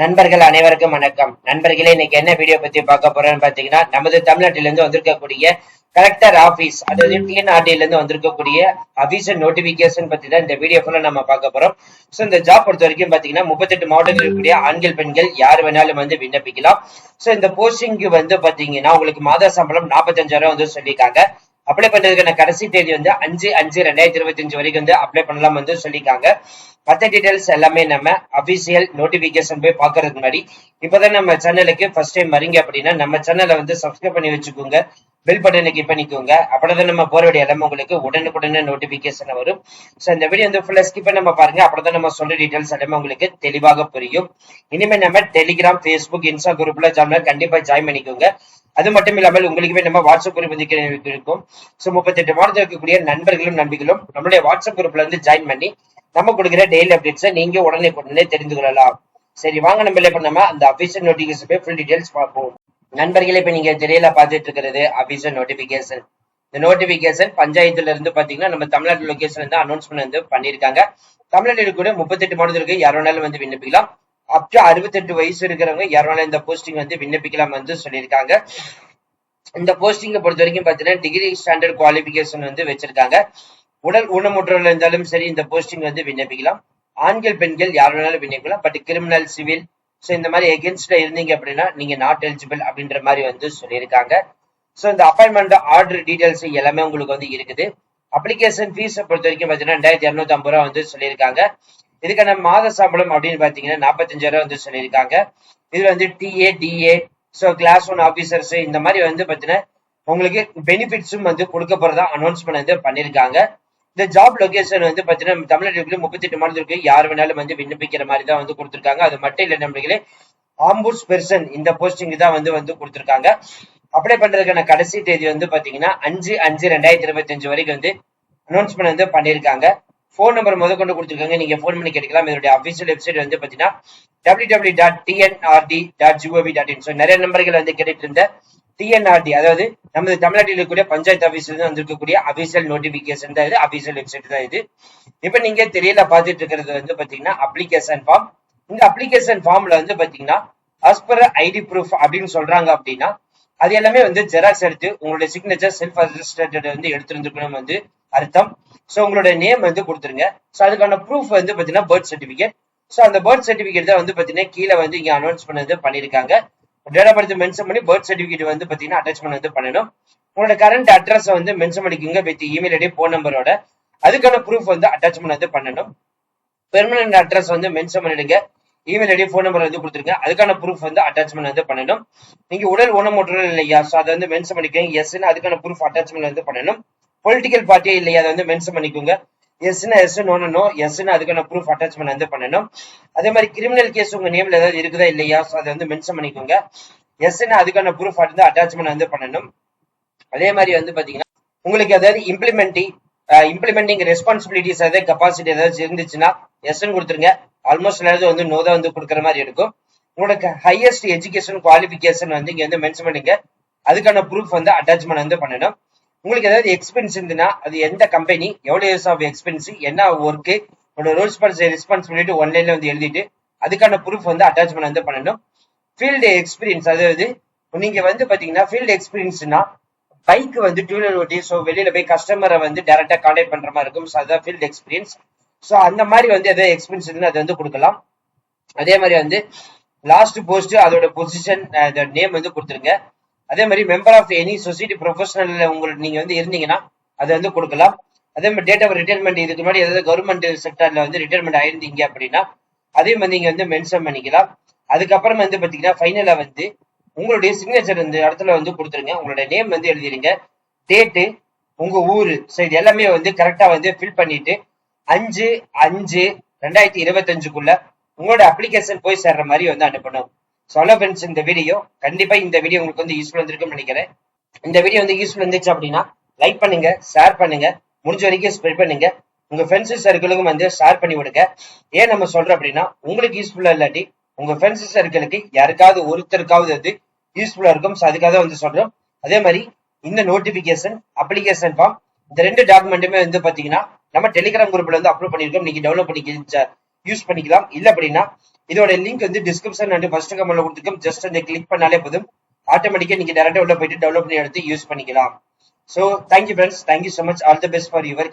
நண்பர்கள் அனைவருக்கும் வணக்கம். நண்பர்களே இன்னைக்கு என்ன வீடியோ பத்தி பார்க்க போறோம்னு பாத்தீங்கன்னா நமது தமிழ்நாட்டில இருந்து வந்திருக்கக்கூடிய கலெக்டர் ஆபீஸ் அதாவது டிஎன்ஆர்டில இருந்து வந்திருக்கக்கூடிய அபிஷன் நோட்டிபிகேஷன் பத்தி தான் இந்த வீடியோ ஃபுல்லா நம்ம பார்க்க போறோம். சோ இந்த ஜாப் பொறுத்த வரைக்கும் பாத்தீங்கன்னா முப்பத்தெட்டு மாவட்டங்கள் இருக்கக்கூடிய ஆண்கள் பெண்கள் யார் வேணாலும் வந்து விண்ணப்பிக்கலாம். சோ இந்த போஸ்டிங்க்கு வந்து பாத்தீங்கன்னா உங்களுக்கு மாத சம்பளம் நாற்பத்தஞ்சாயிரம் வந்து சொல்லியிருக்காங்க. அப்ளை பண்றதுக்கான கடைசி தேதி வந்து அஞ்சு அஞ்சு ரெண்டாயிரத்தி இருபத்தி அஞ்சு வரைக்கும் வந்து அப்ளை பண்ணலாம் வந்து சொல்லியிருக்காங்க. மற்ற டீடைல்ஸ் எல்லாமே நம்ம அபிஷியல் நோட்டிபிகேஷன் போய் பாக்குறதுக்கு முன்னாடி இப்பதான் நம்ம சேனலுக்கு ஃபர்ஸ்ட் டைம் வரீங்க அப்படின்னா நம்ம சேனலை வந்து சப்ஸ்கிரைப் பண்ணி வச்சுக்கோங்க பில் பட்டனை கிளிக் பண்ணிக்கோங்க. அப்பதான் நம்ம போற வேண்டிய எல்லாமே உங்களுக்கு உடனுக்குடனே நோட்டிபிகேஷன் வரும். ஸோ இந்த வீடியோ வந்து ஃபுல்லா ஸ்கிப் பண்ணாம பாருங்க அப்பதான் நம்ம சொல்ற டீடைல்ஸ் எல்லாமே உங்களுக்கு தெளிவாக புரியும். இனிமே நம்ம டெலிகிராம் ஃபேஸ்புக் இன்ஸ்டா குரூப்ல ஜாயின் கண்டிப்பா ஜாயின் பண்ணிக்கோங்க. அது மட்டும் இல்லாமல் உங்களுக்குமே நம்ம வாட்ஸ்அப் குரூப் வந்து இருக்கும். ஸோ முப்பத்தெட்டு மாதத்தில் இருக்கக்கூடிய நண்பர்களும் நண்பிகளும் நம்மளுடைய வாட்ஸ்அப் குரூப்ல வந்து ஜாயின் பண்ணி நம்ம கொடுக்குற டெய்லி அப்டேட்ஸை நீங்க உடனே உடனே தெரிந்து கொள்ளலாம். சரி வாங்க நம்ம இல்லை பண்ணாம அந்த அபிஷியல் நோட்டிபிகேஷன் போய் ஃபுல் டீடைல்ஸ் பார்ப்போம். நண்பர்களே இப்ப நீங்க தெரியல பார்த்துட்டு இருக்கிறது அபிஷியல் நோட்டிபிகேஷன் இந்த நோட்டிபிகேஷன் பஞ்சாயத்துல இருந்து பாத்தீங்கன்னா நம்ம தமிழ்நாடு லொகேஷன் வந்து அனௌன்ஸ்மெண்ட் வந்து பண்ணிருக்காங்க தமிழ்நாட்டில் கூட முப்பத்தெட்டு மாணவர்களுக்கு யார் வேணாலும் வந்து விண்ணப்பிக்கலாம். அப் டு அறுபத்தெட்டு வயசு இருக்கிறவங்க யாரால வேணாலும் இந்த போஸ்டிங் வந்து விண்ணப்பிக்கலாம் வந்து சொல்லியிருக்காங்க. இந்த போஸ்டிங்கை பொறுத்த வரைக்கும் பாத்தீங்கன்னா டிகிரி ஸ்டாண்டர்ட் குவாலிபிகேஷன் வந்து வச்சிருக்காங்க. உடல் ஊனமுற்றவர்கள் இருந்தாலும் சரி இந்த போஸ்டிங் வந்து விண்ணப்பிக்கலாம். ஆண்கள் பெண்கள் யார் வேணாலும் விண்ணப்பிக்கலாம். பட் கிரிமினல் சிவில் ஸோ இந்த மாதிரி எகென்ஸ்ட்ல இருந்தீங்க அப்படின்னா நீங்க நாட் எலிஜிபிள் அப்படின்ற மாதிரி வந்து சொல்லியிருக்காங்க. ஸோ இந்த அப்பாயின்மெண்ட் ஆர்டர் டீடைல்ஸ் எல்லாமே உங்களுக்கு வந்து இருக்குது. அப்ளிகேஷன் ஃபீஸை பொறுத்த வரைக்கும் பார்த்தீங்கன்னா ரெண்டாயிரத்தி இரநூத்தி ஐம்பது ரூபா வந்து சொல்லியிருக்காங்க. இதுக்கான மாத சம்பளம் அப்படின்னு பார்த்தீங்கன்னா நாற்பத்தஞ்சாயிரம் வந்து சொல்லியிருக்காங்க. இதுல வந்து DA DA so class one officers இந்த மாதிரி வந்து பாத்தீங்கன்னா உங்களுக்கு பெனிஃபிட்ஸும் வந்து கொடுக்க போறதா அனௌன்ஸ்மெண்ட் வந்து பண்ணியிருக்காங்க. இந்த ஜாப் லொகேஷன் வந்து பாத்தீங்கன்னா தமிழ்நாட்டுக்குள்ள முப்பத்தி எட்டு மாநிலத்துக்கு யார் வேணாலும் வந்து விண்ணப்பிக்கிற மாதிரி தான் வந்து கொடுத்துருக்காங்க. அது மட்டும் இல்லை நம்மளே ஆம்பூர்ஸ் பெர்சன் இந்த போஸ்டிங் தான் வந்து வந்து கொடுத்துருக்காங்க. அப்ளை பண்றதுக்கான கடைசி தேதி வந்து பாத்தீங்கன்னா அஞ்சு அஞ்சு ரெண்டாயிரத்தி இருபத்தி அஞ்சு வரைக்கும் வந்து அனௌன்ஸ்மெண்ட் வந்து பண்ணியிருக்காங்க. ஃபோன் நம்பர் முத கொண்டு கொடுத்துருக்காங்க. நீங்க ஃபோன் பண்ணி கேட்கலாம் இதனுடைய அஃபிஷியல் வெப்சைட் வந்து பாத்தீங்கன்னா W W dot TNRD dot gov dot in so நிறைய நம்பர்கள் வந்து கேட்டுட்டு இருந்த டிஎன்ஆர்டி அதாவது நமது தமிழ்நாட்டில் இருக்கக்கூடிய பஞ்சாயத்து ஆஃபீஸ்ல இருந்து வந்திருக்கக்கூடிய அபிஷியல் நோட்டிபிகேஷன் தான் இது. அபிஷியல் வெப்சைட் தான் இது. இப்ப நீங்க தெரியல பாத்துட்டு இருக்கிறது வந்து பாத்தீங்கன்னா அப்ளிகேஷன் ஃபார்ம் இந்த அப்ளிகேஷன் ஃபார்ம்ல வந்து பாத்தீங்கன்னா ஆஸ் பர் ஐடி ப்ரூஃப் அப்படின்னு சொல்றாங்க அப்படின்னா அது எல்லாமே வந்து ஜெராக்ஸ் எடுத்து உங்களுடைய சிக்னேச்சர் செல்ஃப் அசிஸ்டன்ட் வந்து எடுத்திருந்துக்கணும் வந்து அர்த்தம். ஸோ உங்களோட நேம் வந்து கொடுத்துருங்க. ஸோ அதுக்கான ப்ரூஃப் வந்து பாத்தீங்கன்னா பர்த் சர்டிபிகேட் ஸோ அந்த பர்த் சர்டிபிகேட் தான் வந்து பாத்தீங்கன்னா கீழே வந்து இங்க அனௌன்ஸ் பண்ணது பண்ணியிருக்காங்க டேட் ஆஃப் பர்த் மென்ஷன் பண்ணி பர்த் சர்டிஃபிகேட் வந்து பாத்தீங்கன்னா அட்டாச்மெண்ட் வந்து பண்ணணும். உங்களோட கரண்ட் அட்ரஸை வந்து மென்ஷன் பண்ணிக்கோங்க வித் இமெயில் ஐடி ஃபோன் நம்பரோட அதுக்கான ப்ரூஃப் வந்து அட்டாச்மெண்ட் வந்து பண்ணணும். பெர்மனன்ட் அட்ரஸ் வந்து மென்ஷன் பண்ணிடுங்க. இமெயில் ஐடி ஃபோன் நம்பர் வந்து கொடுத்துருங்க. அதுக்கான ப்ரூஃப் வந்து அட்டாச்மெண்ட் வந்து பண்ணணும். நீங்க உடல் ஊனமுற்றல் இல்லையா? ஸோ அதை வந்து மென்ஷன் பண்ணிக்கோங்க. எஸ்ன்னு அதுக்கான ப்ரூஃப் அட்டாச்மெண்ட் வந்து பண்ணணும். பொலிட்டிக்கல் பார்ட்டியே இல்லையா அதை வந்து மென்ஷன் பண்ணிக்கோங்க. எஸ்னா எஸ் நோனோ நோ எஸ்ன்னு அதுக்கான ப்ரூஃப் அட்டாச்மெண்ட் வந்து பண்ணணும். அதே மாதிரி கிரிமினல் கேஸ் உங்க நேம்ல ஏதாவது இருக்குதா இல்லையா அதை வந்து மென்ஷன் பண்ணிக்கோங்க. எஸ்ன்னு அதுக்கான ப்ரூஃப் வந்து அட்டாச்மெண்ட் வந்து பண்ணணும். அதே மாதிரி வந்து பாத்தீங்கன்னா உங்களுக்கு ஏதாவது இம்ப்ளிமெண்டிங் இம்ப்ளிமெண்டிங் ரெஸ்பான்சிபிலிட்டிஸ் ஏதாவது கெப்பாசிட்டி ஏதாவது இருந்துச்சுன்னா எஸ்ன்னு கொடுத்துருங்க. ஆல்மோஸ்ட் எல்லாரும் வந்து நோ தான் வந்து கொடுக்குற மாதிரி இருக்கும். உங்களுக்கு ஹையஸ்ட் எஜுகேஷன் குவாலிஃபிகேஷன் வந்து இங்க வந்து மென்ஷன் பண்ணுங்க அதுக்கான ப்ரூஃப் வந்து அட்டாச்மெண்ட் வந்து பண்ணணும். உங்களுக்கு ஏதாவது எக்ஸ்பென்ஸ் இருந்துன்னா அது எந்த கம்பெனி எவ்வளோ இயர்ஸ் ஆஃப் எக்ஸ்பென்ஸ் என்ன ஒர்க்கு உங்களோட ரூல்ஸ் ரெஸ்பான்சிபிலிட்டி ஒன்லைன்ல வந்து எழுதிட்டு அதுக்கான ப்ரூஃப் வந்து அட்டாச்மெண்ட் வந்து பண்ணணும். ஃபீல்டு எக்ஸ்பீரியன்ஸ் அதாவது நீங்க வந்து பாத்தீங்கன்னா ஃபீல்டு எக்ஸ்பீரியன்ஸ்னா பைக் வந்து டூ வீலர் ஓட்டி ஸோ வெளியில போய் கஸ்டமரை வந்து டேரக்டா கான்டாக்ட் பண்ற மாதிரி இருக்கும். ஸோ அதான் ஃபீல்டு எக்ஸ்பீரியன்ஸ் ஸோ அந்த மாதிரி வந்து எதாவது எக்ஸ்பீரியன்ஸ் இருந்தால் அது வந்து கொடுக்கலாம். அதே மாதிரி வந்து லாஸ்ட் போஸ்ட் அதோட பொசிஷன் நேம் வந்து கொடுத்துருங்க. அதே மாதிரி member of any society professional உங்களுக்கு நீங்க வந்து இருந்தீங்கன்னா அதை வந்து கொடுக்கலாம். அதே மாதிரி டேட் ஆஃப் ரிட்டைர்மெண்ட் இதுக்கு முன்னாடி ஏதாவது கவர்மெண்ட் செக்டர்ல வந்து ரிட்டைர்மெண்ட் ஆயிருந்தீங்க அப்படின்னா அதே மாதிரி நீங்க வந்து மென்ஷன் பண்ணிக்கலாம். அதுக்கப்புறம் வந்து பாத்தீங்கன்னா ஃபைனலா வந்து உங்களுடைய சிக்னேச்சர் இந்த இடத்துல வந்து கொடுத்துருங்க. உங்களுடைய நேம் வந்து எழுதிருங்க. டேட்டு உங்க ஊரு. ஸோ இது எல்லாமே வந்து கரெக்டா வந்து ஃபில் பண்ணிட்டு அஞ்சு அஞ்சு ரெண்டாயிரத்தி இருபத்தஞ்சுக்குள்ள உங்களோட அப்ளிகேஷன் போய் சேர்ற மாதிரி வந்து அனுப்பணும். சொல்ல ஃப்ரெண்ட்ஸ் இந்த வீடியோ கண்டிப்பா இந்த வீடியோ உங்களுக்கு வந்து யூஸ்ஃபுல் வந்திருக்கும்னு நினைக்கிறேன். இந்த வீடியோ வந்து யூஸ்ஃபுல் இருந்துச்சு அப்படின்னா லைக் பண்ணுங்க ஷேர் பண்ணுங்க. முடிஞ்ச வரைக்கும் ஸ்ப்ரெட் பண்ணுங்க. உங்க ஃப்ரெண்ட்ஸ் சர்க்கிளுக்கும் வந்து ஷேர் பண்ணி விடுங்க. ஏன் நம்ம சொல்றோம் அப்படின்னா உங்களுக்கு யூஸ்ஃபுல்லா இல்லாட்டி உங்க ஃப்ரெண்ட்ஸ் சர்க்கிளுக்கு யாருக்காவது ஒருத்தருக்காவது அது யூஸ்ஃபுல்லா இருக்கும். ஸோ அதுக்காக வந்து சொல்றோம். அதே மாதிரி இந்த நோட்டிபிகேஷன் அப்ளிகேஷன் ஃபார்ம் இந்த ரெண்டு டாக்குமெண்ட்டுமே வந்து பாத்தீங்கன்னா நம்ம டெலிகிராம் குரூப்ல வந்து அப்லோட் பண்ணிருக்கோம் நீங்க டவுன்லோட் பண்ணி யூஸ் பண்ணிக்கலாம். இல்ல அப்படின்னா இதோட லிங்க் வந்து டிஸ்கிரிப்ஷன் அண்ட் ஃபர்ஸ்ட் கமெண்ட்ல கொடுத்துருக்கோம். ஜஸ்ட் அந்த கிளிக் பண்ணாலே போதும். ஆட்டோமேட்டிக்கா நீங்க டேரக்டா உள்ள போயிட்டு டெவலப் பண்ணி எடுத்து யூஸ் பண்ணிக்கலாம். So thank you friends thank you so much all the best for your